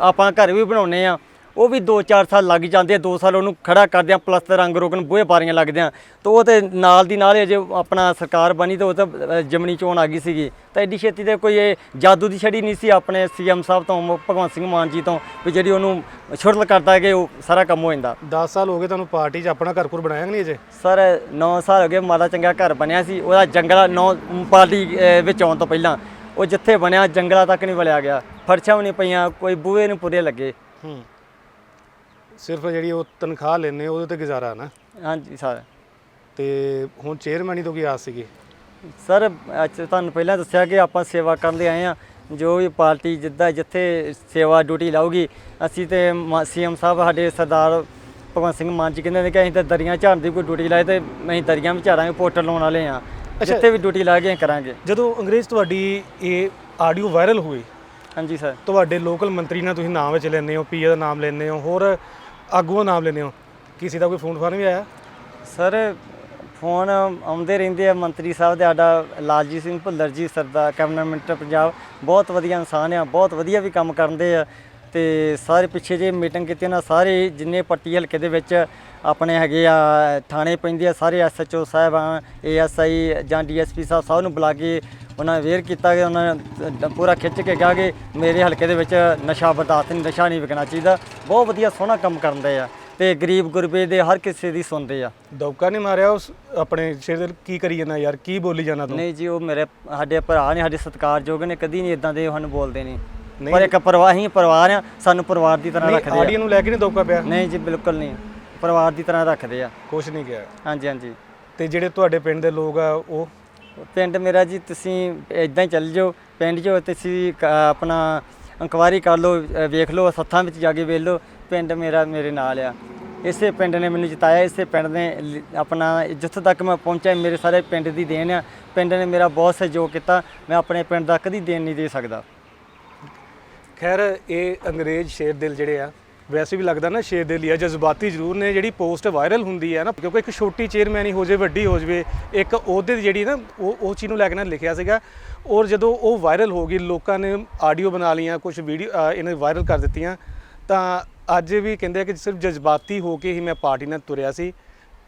ਆਪਾਂ ਘਰ ਵੀ ਬਣਾਉਨੇ ਆ ਉਹ ਵੀ 2-4 ਸਾਲ ਲੱਗ ਜਾਂਦੇ ਆ 2 ਸਾਲ ਉਹਨੂੰ ਖੜਾ ਕਰਦੇ ਆ ਪਲਸਤਰ ਰੰਗ ਰੋਗਨ ਬੂਹੇ ਬਾਰੀਆਂ ਲੱਗਦੇ ਆ। ਤਾਂ ਉਹ ਤੇ ਨਾਲ ਦੀ ਨਾਲ ਅਜੇ ਆਪਣਾ ਸਰਕਾਰ ਬਣੀ ਤਾਂ ਉਹ ਤਾਂ ਜਮਣੀ ਚੋਣ ਆ ਗਈ ਸੀਗੀ। ਤਾਂ ਐਡੀ ਛੇਤੀ ਤੇ ਕੋਈ ਇਹ ਜਾਦੂ ਦੀ ਛੜੀ ਨਹੀਂ ਸੀ ਆਪਣੇ ਸੀਐਮ ਸਾਹਿਬ ਤੋਂ ਭਗਵੰਤ ਸਿੰਘ ਮਾਨ ਜੀ ਤੋਂ ਵੀ ਜਿਹੜੀ ਉਹਨੂੰ ਛੁਰਲ ਕਰਦਾ ਕਿ ਉਹ ਸਾਰਾ ਕੰਮ ਹੋ ਜਾਂਦਾ। 10 ਸਾਲ ਹੋ ਗਏ ਤੁਹਾਨੂੰ ਪਾਰਟੀ 'ਚ ਆਪਣਾ ਘਰ ਘੁਰ ਬਣਾਇਆ ਕਿ ਨਹੀਂ ਅਜੇ? ਸਰ 9 ਸਾਲ ਹੋ ਗਏ ਮਾੜਾ ਚੰਗਾ ਘਰ ਬਣਿਆ ਸੀ। ਉਹਦਾ ਜੰਗਲਾ ਨੌ ਪਾਰਟੀ ਵਿੱਚ ਆਉਣ ਤੋਂ ਪਹਿਲਾਂ ਉਹ ਜਿੱਥੇ ਬਣਿਆ ਜੰਗਲਾਂ ਤੱਕ ਨਹੀਂ ਵਲਿਆ ਗਿਆ। ਫਰਸ਼ਾਂ ਵੀ ਨਹੀਂ ਪਈਆਂ ਕੋਈ ਬੂਹੇ ਨੂੰ ਪੂਰੇ ਲੱਗੇ। ਹੂੰ। ਸਿਰਫ ਜਿਹੜੀ ਉਹ ਤਨਖਾਹ ਲੈਣੇ ਉਹਦੇ ਤੇ ਗੁਜ਼ਾਰਾ ਨਾ? ਹਾਂਜੀ ਸਰ। ਤੇ ਹੁਣ ਚੇਅਰਮੈਨੀ ਤੋਂ ਕੀ ਆਸ ਸੀਗੀ? ਸਰ ਅੱਜ ਤੁਹਾਨੂੰ ਪਹਿਲਾਂ ਦੱਸਿਆ ਕਿ ਆਪਾਂ ਸੇਵਾ ਕਰਨ ਲਈ ਆਏ ਆ ਜੋ ਵੀ ਪਾਰਟੀ ਜਿੱਦਾਂ ਜਿੱਥੇ ਸੇਵਾ ਡਿਊਟੀ ਲਾਊਗੀ ਅਸੀਂ ਤੇ ਸੀਐਮ ਸਾਹਿਬ ਸਾਡੇ ਸਰਦਾਰ ਭਗਵੰਤ ਸਿੰਘ ਮਾਨ ਜੀ ਕਹਿੰਦੇ ਨੇ ਕਿ ਅਸੀਂ ਤਾਂ ਦਰੀਆਂ ਝਾੜਨ ਦੀ ਕੋਈ ਡਿਊਟੀ ਲਾਏ ਤੇ ਅਸੀਂ ਦਰੀਆਂ ਵੀ ਝਾੜਾਂਗੇ ਪੋਸਟਰ ਲਾਉਣ ਵਾਲੇ ਆ ਜਿੱਥੇ ਵੀ ਡਿਊਟੀ ਲਾ ਕੇ ਅਸੀਂ ਕਰਾਂਗੇ। ਜਦੋਂ ਅੰਗਰੇਜ਼ ਤੁਹਾਡੀ ਇਹ ਆਡੀਓ ਵਾਇਰਲ ਹੋਈ ਹਾਂਜੀ ਸਰ। ਤੁਹਾਡੇ ਲੋਕਲ ਮੰਤਰੀ ਨਾਲ ਤੁਸੀਂ ਨਾਮ ਵਿੱਚ ਲੈਂਦੇ ਹੋ ਪੀਏ ਦਾ ਨਾਮ ਲੈਂਦੇ ਹੋ ਹੋਰ ਆਗੂਆਂ ਦਾ ਨਾਮ ਲੈਂਦੇ ਹੋ? ਕਿਸੇ ਦਾ ਕੋਈ ਫੋਨ ਫਾਨ ਵੀ ਆਇਆ? ਸਰ, ਫੋਨ ਆਉਂਦੇ ਰਹਿੰਦੇ ਆ। ਮੰਤਰੀ ਸਾਹਿਬ ਦੇ, ਸਾਡਾ ਲਾਲਜੀਤ ਸਿੰਘ ਭੁੱਲਰ ਜੀ ਸਰਦਾਰ ਕੈਬਨਿਟ ਮਿੰਟਰ ਪੰਜਾਬ, ਬਹੁਤ ਵਧੀਆ ਇਨਸਾਨ ਆ। ਬਹੁਤ ਵਧੀਆ ਵੀ ਕੰਮ ਕਰਦੇ ਆ। ਤੇ ਸਾਰੇ ਪਿੱਛੇ ਜੇ ਮੀਟਿੰਗ ਕੀਤੀ ਉਹਨਾਂ ਸਾਰੇ ਜਿੰਨੇ ਪੱਟੀ ਹਲਕੇ ਦੇ ਵਿੱਚ ਆਪਣੇ ਹੈਗੇ ਆ, ਥਾਣੇ ਪੈਂਦੇ ਆ, ਸਾਰੇ ਐਸਐਚਓ ਸਾਹਿਬਾਨ ਏਐਸਆਈ ਜਾਂ ਡੀਐਸਪੀ ਸਾਹਿਬ, ਸਭ ਨੂੰ ਬੁਲਾ ਕੇ ਉਹਨਾਂ ਅਵੇਅਰ ਕੀਤਾ ਕਿ ਉਹਨਾਂ ਨੇ ਪੂਰਾ ਖਿੱਚ ਕੇ ਕਿਹਾ ਕਿ ਮੇਰੇ ਹਲਕੇ ਦੇ ਵਿੱਚ ਨਸ਼ਾ ਬਰਦਾਸ਼ਤ ਨਹੀਂ ਨਸ਼ਾ ਨਹੀਂ ਵਿਕਣਾ ਚਾਹੀਦਾ। ਬਹੁਤ ਵਧੀਆ ਸੋਹਣਾ ਕੰਮ ਕਰਦੇ ਆ ਤੇ ਗਰੀਬ ਗੁਰਬੇ ਦੇ ਹਰ ਕਿਸੇ ਦੀ ਸੁਣਦੇ ਆ। ਦੌਕਾ ਨਹੀਂ ਮਾਰਿਆ ਉਸ ਆਪਣੇ ਸਿਰ ਦੇ ਕੀ ਕਰੀ ਜਾਂਦਾ ਯਾਰ? ਕੀ ਬੋਲੀ ਜਾਂਦਾ ਤੂੰ? ਨਹੀਂ ਜੀ ਉਹ ਮੇਰੇ ਸਾਡੇ ਭਰਾ ਨੇ ਸਾਡੇ ਸਤਿਕਾਰਯੋਗ ਨੇ ਕਦੀ ਨਹੀਂ ਇਦਾਂ ਦੇ ਸਾਨੂੰ ਬੋਲਦੇ ਨਹੀਂ। ਪਰ ਇੱਕ ਪਰਿਵਾਰ ਹੀ ਪਰਿਵਾਰ ਆ ਸਾਨੂੰ ਪਰਿਵਾਰ ਦੀ ਤਰ੍ਹਾਂ ਰੱਖਦੇ ਆ। ਨੂੰ ਲੈ ਕੇ ਨਹੀਂ ਦੌਕਾ ਪਿਆ? ਨਹੀਂ ਜੀ ਬਿਲਕੁਲ ਨਹੀਂ। ਪਰਿਵਾਰ ਦੀ ਤਰ੍ਹਾਂ ਰੱਖਦੇ ਆ। ਕੁਛ ਨਹੀਂ ਗਿਆ ਹਾਂਜੀ ਹਾਂਜੀ। ਤੇ ਜਿਹੜੇ ਤੁਹਾਡੇ ਪਿੰਡ ਦੇ ਲੋਕ ਆ ਉਹ? ਪਿੰਡ ਮੇਰਾ ਜੀ ਤੁਸੀਂ ਇਦਾਂ ਹੀ ਚੱਲ ਜਾਓ ਪਿੰਡ 'ਚ ਤੁਸੀਂ ਕ- ਆਪਣਾ ਇਨਕੁਆਇਰੀ ਕਰ ਲਓ ਅ, ਵੇਖ ਲਓ ਸੱਥਾਂ ਵਿੱਚ ਜਾ ਕੇ ਵੇਖ ਲਓ ਪਿੰਡ ਮੇਰਾ ਮੇਰੇ ਨਾਲ ਆ। ਇਸੇ ਪਿੰਡ ਨੇ ਮੈਨੂੰ ਜਿਤਾਇਆ ਇਸੇ ਪਿੰਡ ਨੇ ਲ- ਆਪਣਾ ਜਿੱਥੋਂ ਤੱਕ ਮੈਂ ਪਹੁੰਚਿਆ ਮੇਰੇ ਸਾਰੇ ਪਿੰਡ ਦੀ ਦੇਣ ਆ। ਪਿੰਡ ਨੇ ਮੇਰਾ ਬਹੁਤ ਸਹਿਯੋਗ ਕੀਤਾ ਮੈਂ ਆਪਣੇ ਪਿੰਡ ਦਾ ਕਦੀ ਦੇਣ ਨਹੀਂ ਦੇ ਸਕਦਾ। ਖੈਰ ਇਹ ਅੰਗਰੇਜ਼ ਸ਼ੇਰ ਦਿਲ ਜਿਹੜੇ ਆ ਵੈਸੇ ਵੀ ਲੱਗਦਾ ਨਾ ਸ਼ੇਰ ਦਿਲ ਹੀ ਜਜ਼ਬਾਤੀ ਜ਼ਰੂਰ ਨੇ ਜਿਹੜੀ ਪੋਸਟ ਵਾਇਰਲ ਹੁੰਦੀ ਹੈ ਨਾ ਕਿਉਂਕਿ ਇੱਕ ਛੋਟੀ ਚੇਅਰਮੈਨ ਹੀ ਹੋ ਜਾਵੇ ਵੱਡੀ ਹੋ ਜਾਵੇ ਇੱਕ ਉਹਦੇ ਦੀ ਜਿਹੜੀ ਨਾ ਉਹ ਉਹ ਚੀਜ਼ ਨੂੰ ਲੈ ਕੇ ਨਾ ਲਿਖਿਆ ਸੀਗਾ ਔਰ ਜਦੋਂ ਉਹ ਵਾਇਰਲ ਹੋ ਗਈ ਲੋਕਾਂ ਨੇ ਆਡੀਓ ਬਣਾ ਲਈਆਂ ਕੁਝ ਵੀਡੀਓ ਇਹਨੇ ਵਾਇਰਲ ਕਰ ਦਿੱਤੀਆਂ ਤਾਂ ਅੱਜ ਵੀ ਕਹਿੰਦੇ ਆ ਕਿ ਸਿਰਫ ਜਜ਼ਬਾਤੀ ਹੋ ਕੇ ਹੀ ਮੈਂ ਪਾਰਟੀ ਨਾਲ ਤੁਰਿਆ ਸੀ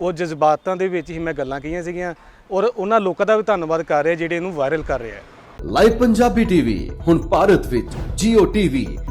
ਉਹ ਜਜ਼ਬਾਤਾਂ ਦੇ ਵਿੱਚ ਹੀ ਮੈਂ ਗੱਲਾਂ ਕਹੀਆਂ ਸੀਗੀਆਂ ਔਰ ਉਹਨਾਂ ਲੋਕਾਂ ਦਾ ਵੀ ਧੰਨਵਾਦ ਕਰ ਰਿਹਾ ਜਿਹੜੇ ਇਹਨੂੰ ਵਾਇਰਲ ਕਰ ਰਿਹਾ ਲਾਈਵ ਪੰਜਾਬੀ ਟੀਵੀ ਹੁਣ ਭਾਰਤ ਵਿੱਚ Jio TV,